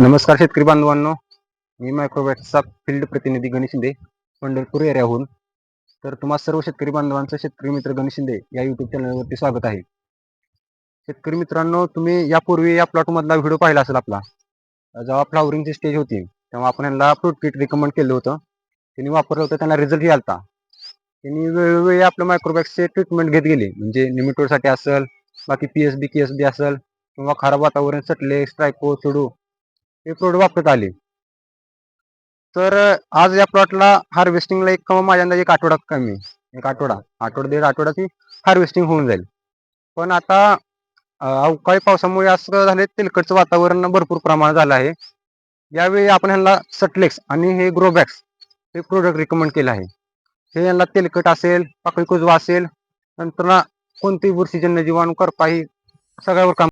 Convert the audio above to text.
नमस्कार शेतकरी बांधवांनो. मी मायक्रोवॅटचा फील्ड प्रतिनिधी गणेश शिंदे पंढरपूर एरियाहून. तर तुम्हा सर्व शेतकरी बांधवांचं शेतकरी मित्र गणेश शिंदे या युट्यूब चॅनलवरती स्वागत आहे. शेतकरी मित्रांनो तुम्ही यापूर्वी या प्लॉटमधला व्हिडिओ पाहिला असेल आपला. जेव्हा फ्लावरिंगची स्टेज होती तेव्हा आपण यांना फ्रूट किट रिकमेंड केलं होतं. त्यांनी वापरलं होतं त्यांना रिझल्ट आलता त्यांनी वेळोवेळी आपलं मायक्रोबॅक्सचे ट्रीटमेंट घेत गेले. म्हणजे निमिटोडसाठी असेल बाकी P S B K S B असेल किंवा खराब वातावरण सटले स्ट्रायको चुडू हे प्रोडक्ट वापरत आले. तर आज या प्लॉटला हार्वेस्टिंगला एक किंवा माझ्या अंदाजे एक आठवडा कमी. एक आठवडा. आठवडा दीड आठवड्याची हार्वेस्टिंग होऊन जाईल. पण आता अवकाळी पावसामुळे असं झाले तेलकटचं वातावरण भरपूर प्रमाणात झालं आहे. यावेळी आपण ह्यांना सटलेक्स आणि हे ग्रोबॅक्स हे प्रोडक्ट रिकमेंड केलं आहे. हे यांना तेलकट असेल पाकळी कुजवा असेल नंतर कोणतेही कोणतीही बुरशीजन्य जीवाणू करपाही सगळ्यावर काम